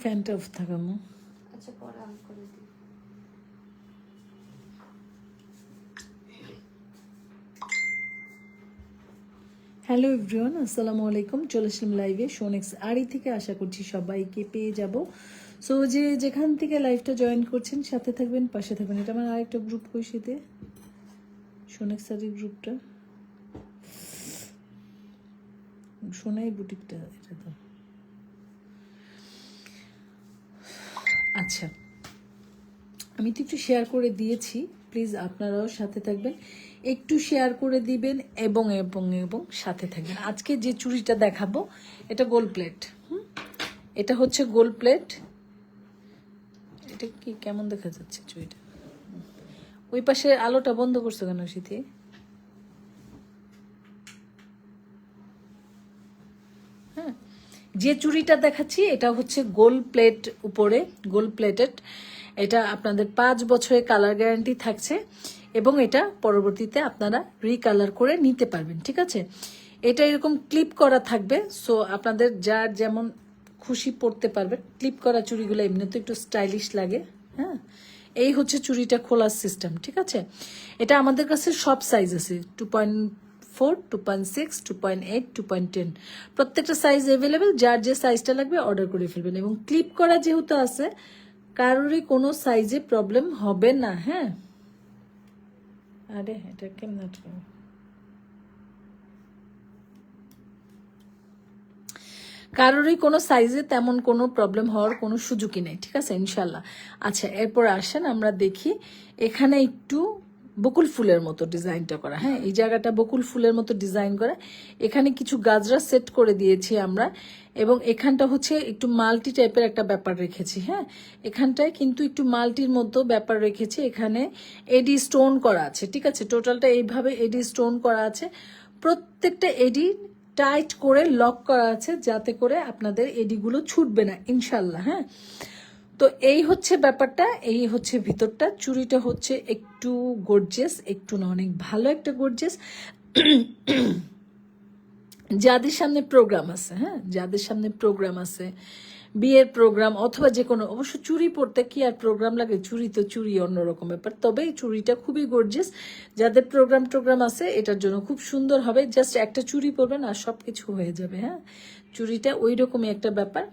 ফ্যানটা অফ থাকানো আচ্ছা পরে অন করে দিই। হ্যালো এভরিওয়ান, আসসালামু আলাইকুম। চলে আসলাম লাইভে শোনেক্স আড়ি থেকে আশা করছি সবাইকে পেয়ে যাব। সো যে যেখান থেকে লাইভটা জয়েন করছেন, সাথে থাকবেন, পাশে থাকবেন। এটা আমার আরেকটা গ্রুপ কইসিতে শোনেক্স আড়ির গ্রুপটা সোনাই বুটিকটা এটা তো। আচ্ছা আমি তো একটু শেয়ার করে দিয়েছি। প্লিজ আপনারাও সাথে থাকবেন। একটু শেয়ার করে দিবেন এবং এবং এবং সাথে থাকবেন। আজকে যে চুড়িটা দেখাবো, এটা গোল প্লেট হুম? এটা হচ্ছে গোল প্লেট এটা কি, কেমন দেখা যাচ্ছে চুড়িটা? ওই পাশে আলোটা বন্ধ করছ কেন শীতে হ্যাঁ যে চুড়িটা দেখাচ্ছি, এটা হচ্ছে গোল প্লেট উপরে গোল প্লেটেড এটা আপনাদের পাঁচ বছরের কালার গ্যারান্টি থাকছে। এবং এটা পরবর্তীতে আপনারা রিকালার করে নিতে পারবেন, ঠিক আছে? এটা এরকম ক্লিপ করা থাকবে সো আপনাদের যার যেমন খুশি পড়তে পারবেন ক্লিপ করা চুড়িগুলো এমনিতে একটু স্টাইলিশ লাগে হ্যাঁ? এই হচ্ছে চুড়িটা খোলার সিস্টেম ঠিক আছে? এটা আমাদের কাছে সব সাইজ আছে two point four two point six two point eight two point ten প্রত্যেকটা সাইজ অ্যাভেলেবেল যার যে সাইজটা লাগবে অর্ডার করে ফেলবেন। এবং ক্লিপ করা যেহেতু আছে, কারোরই কোনো সাইজে প্রবলেম হবে না হ্যাঁ? আরে, এটা কেমন আটকাবো? কারোরই কোনো সাইজে তেমন কোনো প্রবলেম হওয়ার কোনো সুযোগই নেই, ঠিক আছে ইনশাল্লাহ আচ্ছা এরপর আসেন, আমরা দেখি এখানে একটু বকুল ফুলের মতো ডিজাইনটা করা। হ্যাঁ এই জায়গাটা বকুল ফুলের মতো ডিজাইন করা। এখানে কিছু গাজরা সেট করে দিয়েছি আমরা এবং এখানটা হচ্ছে একটু মাল্টি টাইপের একটা ব্যাপার রেখেছি। হ্যাঁ এখানটায় কিন্তু একটু মাল্টির মতো ব্যাপার রেখেছি। এখানে এডি স্টোন করা আছে, ঠিক আছে? টোটালটা এইভাবে এডি স্টোন করা আছে। প্রত্যেকটা এডি টাইট করে লক করা আছে যাতে করে আপনাদের এডিগুলো ছুটবে না, ইনশাল্লাহ। হ্যাঁ তো এই হচ্ছে ব্যাপারটা, এই হচ্ছে ভিতরটা। চুড়িটা হচ্ছে একটু গর্জেস একটু না অনেক ভালো একটা গর্জেস যাদের সামনে প্রোগ্রাম আছে হ্যাঁ? যাদের সামনে প্রোগ্রাম আছে, বিয়ের প্রোগ্রাম অথবা যে কোনো, অবশ্য চুরি পরতে কি আর প্রোগ্রাম লাগে? চুরি তো চুরি অন্যরকম ব্যাপার। তবে এই চুরিটা খুবই গর্জেস যাদের প্রোগ্রাম টোগ্রাম আছে, এটার জন্য খুব সুন্দর হবে। জাস্ট একটা চুরি পরবেন আর সব কিছু হয়ে যাবে হ্যাঁ? চুরিটা ওই রকমই একটা ব্যাপার।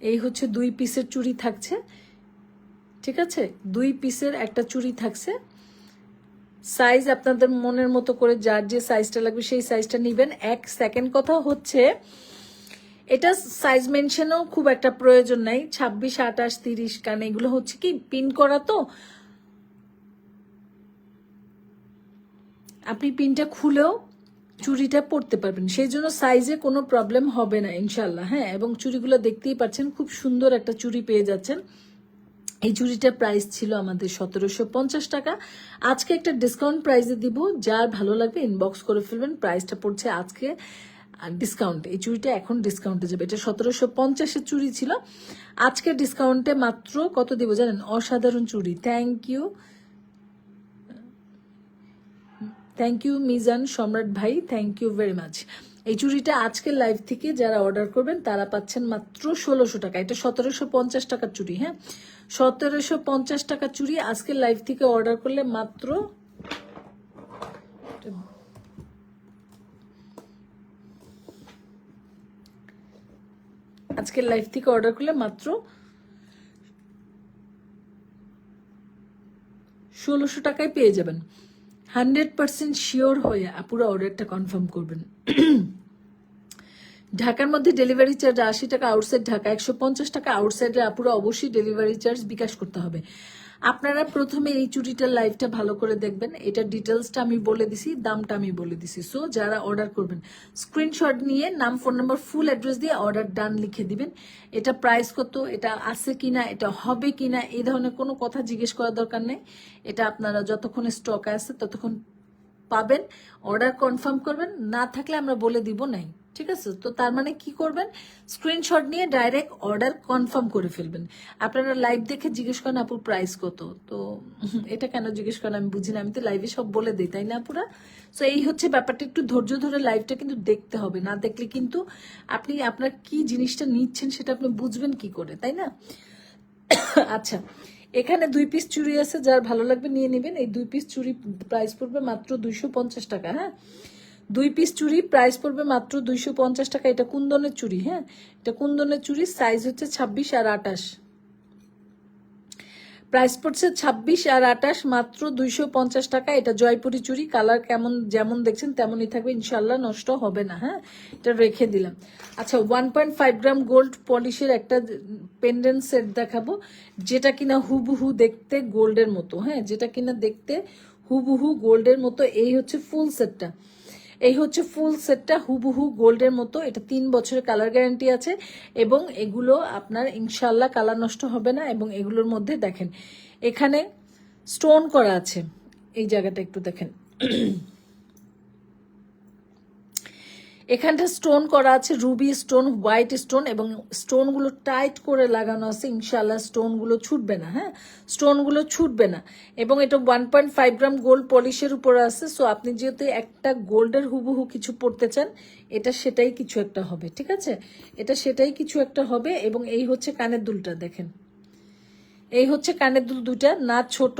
এই হচ্ছে দুই পিসের চুড়ি থাকছে। ঠিক আছে? দুই পিসের একটা চুড়ি থাকছে। সাইজ আপনাদের মনের মতো করে যার যে সাইজটা লাগবে সেই সাইজটা নেবেন। এক সেকেন্ড কথা হচ্ছে, এটা সাইজ মেনশনও খুব একটা প্রয়োজন নাই। ছাব্বিশ, আঠাশ, তিরিশ, কারণ এগুলো হচ্ছে কি পিন করা তো। আপনি পিনটা খুলেও চুড়িটা পরতে পারবেন। সেই জন্য সাইজে কোনো প্রবলেম হবে না ইনশাল্লাহ হ্যাঁ? এবং চুড়িগুলো দেখতেই পাচ্ছেন, খুব সুন্দর একটা চুড়ি পেয়ে যাচ্ছেন। এই চুড়িটার প্রাইস ছিল আমাদের সতেরোশো পঞ্চাশ টাকা। আজকে একটা ডিসকাউন্ট প্রাইসে দিব, যার ভালো লাগবে ইনবক্স করে ফেলবেন প্রাইসটা পড়ছে আজকে ডিসকাউন্ট এই চুড়িটা এখন ডিসকাউন্টে যাবে। এটা সতেরোশো পঞ্চাশের চুড়ি ছিল। আজকে ডিসকাউন্টে মাত্র কত দিব জানেন? অসাধারণ চুড়ি thank you thank you Mizan Samrat ভাই থ্যাংক ইউ ভেরি মাচ এই চুড়িটা আজকের লাইভ থেকে যারা অর্ডার করবেন, তারা পাচ্ছেন মাত্র ষোলোশো টাকা। এটা সতেরোশো পঞ্চাশ টাকার চুড়ি হ্যাঁ? সতেরোশো পঞ্চাশ টাকার চুড়ি আজকের লাইভ থেকে অর্ডার করলে মাত্র আজকের লাইভ থেকে অর্ডার করলে মাত্র ষোলোশো টাকায় পেয়ে যাবেন। হান্ড্রেড পার্সেন্ট শিওর হয়ে আপুরা অর্ডারটা কনফার্ম করবেন। ঢাকার মধ্যে ডেলিভারি চার্জ আশি টাকা, আউটসাইড ঢাকা একশো পঞ্চাশ টাকা, আউটসাইডে আপুরা অবশ্যই ডেলিভারি চার্জ বিকাশ করতে হবে। আপনারা প্রথমে এই চুরিটার লাইভটা ভালো করে দেখবেন। এটা ডিটেলসটা আমি বলে দিছি, দামটা আমি বলে দিছি। সো যারা অর্ডার করবেন স্ক্রিনশট নিয়ে নাম ফোন নাম্বার ফুল অ্যাড্রেস দিয়ে অর্ডার ডান লিখে দিবেন। এটা প্রাইস কত, এটা আছে কিনা, এটা হবে কিনা, এই ধরনের কোনো কথা জিজ্ঞেস করার দরকার নেই। এটা আপনারা যতক্ষণ স্টক আছে, ততক্ষণ পাবেন। অর্ডার কনফার্ম করবেন, না থাকলে আমরা বলে দিব নাই। ঠিক আছে? তো তার মানে কি করবেন? স্ক্রিনশট নিয়ে ডাইরেক্ট অর্ডার কনফার্ম করে ফেলবেন। আপনারা লাইভ দেখে জিজ্ঞেস করেন আপুর প্রাইস কত? তো এটা কেন জিজ্ঞেস করেন? আমি বুঝি না, আমি তো লাইভে সব বলে দিই, তাই না, আপুরা? সো এই হচ্ছে ব্যাপারটা। একটু ধৈর্য ধরে লাইভটা কিন্তু দেখতে হবে। না দেখলে কিন্তু আপনি আপনার কি জিনিসটা নিচ্ছেন সেটা আপনি বুঝবেন কি করে, তাই না? আচ্ছা এখানে দুই পিস চুড়ি আছে, যার ভালো লাগবে নিয়ে নেবেন। এই দুই পিস চুড়ি প্রাইস পড়বে মাত্র দুইশো পঞ্চাশ টাকা হ্যাঁ? দুই পিস চুড়ি প্রাইস পড়বে মাত্র দুইশো পঞ্চাশ টাকা। এটা কুন্দনের চুড়ি হ্যাঁ? এটা কুন্দনের চুড়ি সাইজ হচ্ছে ছাব্বিশ আর আটাশ প্রাইস পড়ছে ছাব্বিশ আর আটাশ মাত্র দুইশো পঞ্চাশ টাকা। এটা জয়পুরি চুড়ি কালার কেমন, যেমন দেখছেন তেমনই থাকবে। ইনশাল্লাহ নষ্ট হবে না হ্যাঁ? এটা রেখে দিলাম। আচ্ছা one point five gram gold পলিশের একটা পেন্ডেন্ট সেট দেখাবো। যেটা কিনা হুবহু দেখতে গোল্ডের মতো হ্যাঁ? যেটা কিনা দেখতে হুবহু গোল্ডের মতো। এই হচ্ছে ফুল সেটটা এই হচ্ছে ফুল সেটটা হুবহু গোল্ডের মতো। এটা তিন বছরের কালার গ্যারান্টি আছে এবং এগুলো আপনার ইনশাল্লাহ কালার নষ্ট হবে না এবং এগুলোর মধ্যে দেখেন, এখানে স্টোন করা আছে। এই জায়গাটা একটু দেখেন। এখানটা স্টোন করা আছে, রুবি স্টোন, হোয়াইট স্টোন এবং স্টোনগুলো টাইট করে লাগানো আছে ইনশাল্লাহ স্টোনগুলো ছুটবে না হ্যাঁ? স্টোনগুলো ছুটবে না। এবং এটা one point five gram gold পলিশের উপরে আছে সো আপনি যেহেতু একটা গোল্ডের হুবহু কিছু পড়তে চান, এটা সেটাই কিছু একটা হবে, ঠিক আছে? এটা সেটাই কিছু একটা হবে এবং এই হচ্ছে কানের দুলটা, দেখেন। এই হচ্ছে কানের দুল দুটা না ছোট।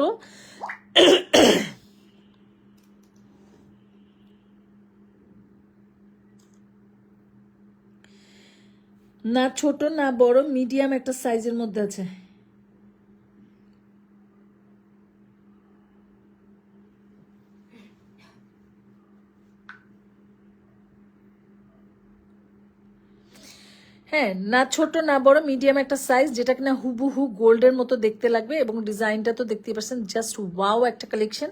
না ছোট না বড় মিডিয়াম একটা সাইজের মধ্যে আছে। হ্যাঁ না ছোট, না বড় মিডিয়াম একটা সাইজ যেটা কিনা হুবহু গোল্ডের মতো দেখতে লাগবে এবং ডিজাইনটা তো দেখতেই পাচ্ছেন জাস্ট ওয়াও একটা কালেকশন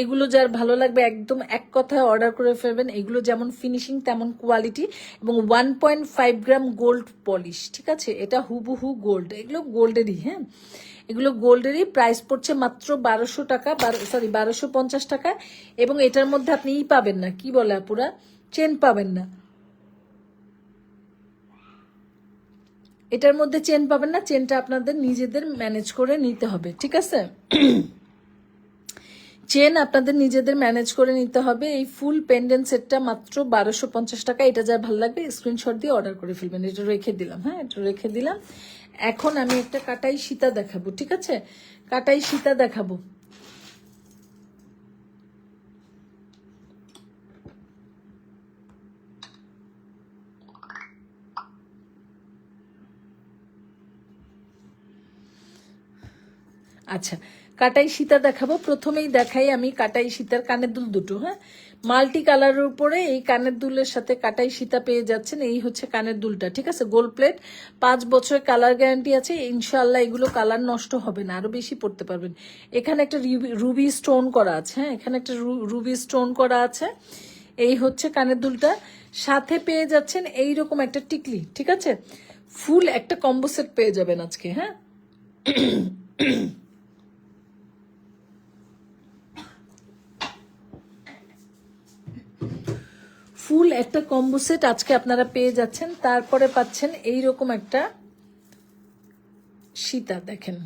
এগুলো যার ভালো লাগবে একদম এক কথায় অর্ডার করে ফেলবেন। এগুলো যেমন ফিনিশিং তেমন কোয়ালিটি এবং one point five gram gold polish ঠিক আছে? এটা হুবহু গোল্ড এগুলো গোল্ডেরই হ্যাঁ? এগুলো গোল্ডেরই। প্রাইস পড়ছে মাত্র বারোশো টাকা সরি বারোশো পঞ্চাশ টাকা এবং এটার মধ্যে আপনি ই পাবেন না। কি বলে আপুরা? চেন পাবেন না। এটার মধ্যে চেন পাবেন না চেনটা আপনাদের নিজেদের ম্যানেজ করে নিতে হবে, ঠিক আছে? চেন আপনাদের নিজেদের ম্যানেজ করে নিতে হবে, এই ফুল পেন্ডেন্ট সেটটা মাত্র বারোশো পঞ্চাশ টাকা, এটা যা ভালো লাগবে স্ক্রিনশট দিয়ে অর্ডার করে ফেলবেন, এটা রেখে দিলাম হ্যাঁ এটা রেখে দিলাম। এখন আমি একটা কাটাই সীতা দেখাবো, ঠিক আছে? কাটাই সীতা দেখাবো। আচ্ছা কাটাই সীতা দেখাবো। প্রথমেই দেখাই আমি কাটাই সীতার কানের দুল দুটো হ্যাঁ? মাল্টি কালারের উপরে এই কানের দুলের সাথে কাটাই সীতা পেয়ে যাচ্ছেন, এই হচ্ছে কানের দুলটা, ঠিক আছে? গোল্ড প্লেট, পাঁচ বছরের কালার গ্যারান্টি আছে ইনশাল্লাহ এগুলো কালার নষ্ট হবে না, আরও বেশি পড়তে পারবেন। এখানে একটা রুবি স্টোন করা আছে হ্যাঁ? এখানে একটা রুবি স্টোন করা আছে, এই হচ্ছে কানের দুলটা। সাথে পেয়ে যাচ্ছেন এই রকম একটা টিকলি, ঠিক আছে? ফুল একটা কম্বো সেট পেয়ে যাবেন আজকে হ্যাঁ? ফুল একটা কম্বো সেট আজকে আপনারা পেয়ে যাচ্ছেন। তারপরে পাচ্ছেন এই রকম একটা সীতা, দেখেন।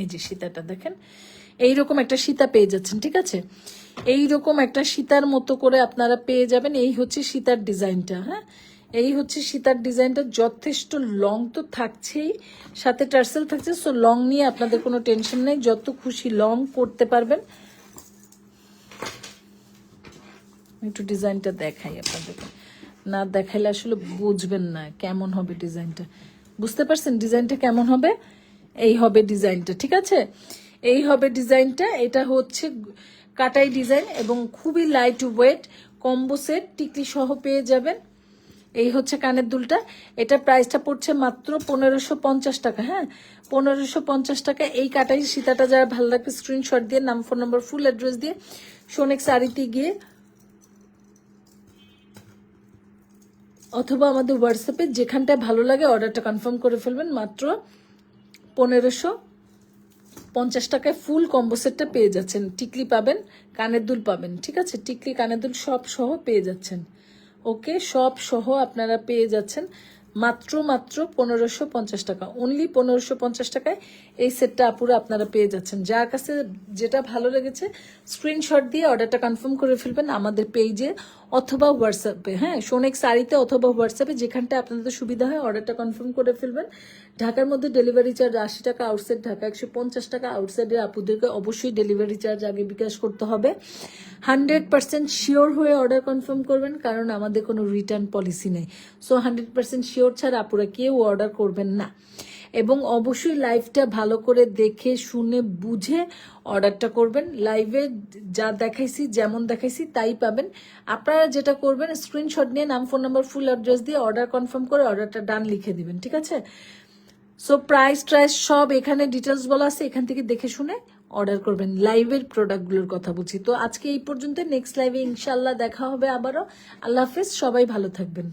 এই যে সীতাটা, দেখেন। এই রকম একটা সীতা পেয়ে যাচ্ছেন, ঠিক আছে? এই রকম একটা সীতার মতো করে আপনারা পেয়ে যাবেন। এই হচ্ছে সীতার ডিজাইনটা হ্যাঁ? এই হচ্ছে সীতার ডিজাইনটা। যথেষ্ট লং তো থাকছেই। সাথে টার্সেল থাকছে সো লং নিয়ে আপনাদের কোনো টেনশন নেই। যত খুশি লং করতে পারবেন। একটু ডিজাইনটা দেখাই আপনাদেরকে। না দেখাইলে আসলে বুঝবেন না কেমন হবে ডিজাইনটা। বুঝতে পারছেন ডিজাইনটা কেমন হবে? এই হবে ডিজাইনটা, ঠিক আছে? এই হবে ডিজাইনটা, এটা হচ্ছে কাটাই ডিজাইন এবং খুবই লাইট ওয়েট কম্বো সেট টিকলি সহ পেয়ে যাবেন। এই হচ্ছে কানের দুলটা। এটা প্রাইসটা পড়ছে মাত্র পনেরোশো পঞ্চাশ টাকা হ্যাঁ? পনেরোশো পঞ্চাশ টাকা। এই কাটাই সীতাটা, যারা ভালো লাগবে স্ক্রিনশট দিয়ে, নাম ফোন নম্বর ফুল অ্যাড্রেস দিয়ে সোনেক শাড়িতে গিয়ে অথবা আমাদের হোয়াটসঅ্যাপে যেখানটায় ভালো লাগে অর্ডারটা কনফার্ম করে ফেলবেন। মাত্র পনেরোশো পঞ্চাশ টাকায় ফুল কম্বো সেটটা পেয়ে যাচ্ছেন। টিকলি পাবেন, কানের দুল পাবেন, ঠিক আছে? টিকলি, কানের দুল সব সহ পেয়ে যাচ্ছেন। ওকে সব সহ আপনারা পেয়ে যাচ্ছেন মাত্র মাত্র পনেরোশো পঞ্চাশ টাকা। অনলি পনেরোশো পঞ্চাশ টাকায় এই সেটটা আপুরা আপনারা পেয়ে যাচ্ছেন। যার কাছে যেটা ভালো লেগেছে স্ক্রিনশট দিয়ে অর্ডারটা কনফার্ম করে ফেলবেন আমাদের পেজে অথবা হোয়াটসঅ্যাপে হ্যাঁ? সোনেক শাড়িতে অথবা হোয়াটসঅ্যাপে যেখানটা আপনাদের সুবিধা হয় অর্ডারটা কনফার্ম করে ফেলবেন। ঢাকার মধ্যে ডেলিভারি চার্জ আশি টাকা আউটসাইড ঢাকা একশো পঞ্চাশ টাকা আউটসাইডে আপুদেরকে অবশ্যই ডেলিভারি চার্জ আগে বিকাশ করতে হবে। হান্ড্রেড পার্সেন্ট শিওর হয়ে অর্ডার কনফার্ম করবেন, কারণ আমাদের কোনো রিটার্ন পলিসি নেই। সো হান্ড্রেড পার্সেন্ট শিওর ছাড়া আপুরা কেউ অর্ডার করবেন না। এবং অবশ্যই লাইভটা ভালো করে দেখে, শুনে, বুঝে অর্ডারটা করবেন। লাইভে যা দেখাইছি, যেমন দেখাইছি, তাই পাবেন। আপনারা যেটা করবেন স্ক্রিনশট নিয়ে নাম ফোন নাম্বার ফুল অ্যাড্রেস দিয়ে অর্ডার কনফার্ম করে অর্ডারটা ডান লিখে দিবেন, ঠিক আছে? সো প্রাইস ট্রাইস সব এখানে ডিটেলস বলা আছে, এখান থেকে দেখে শুনে অর্ডার করবেন। লাইভের প্রোডাক্টগুলোর কথা বলছি। তো আজকে এই পর্যন্ত নেক্সট লাইভে ইনশাল্লাহ দেখা হবে আবারও। আল্লাহ হাফেজ, সবাই ভালো থাকবেন।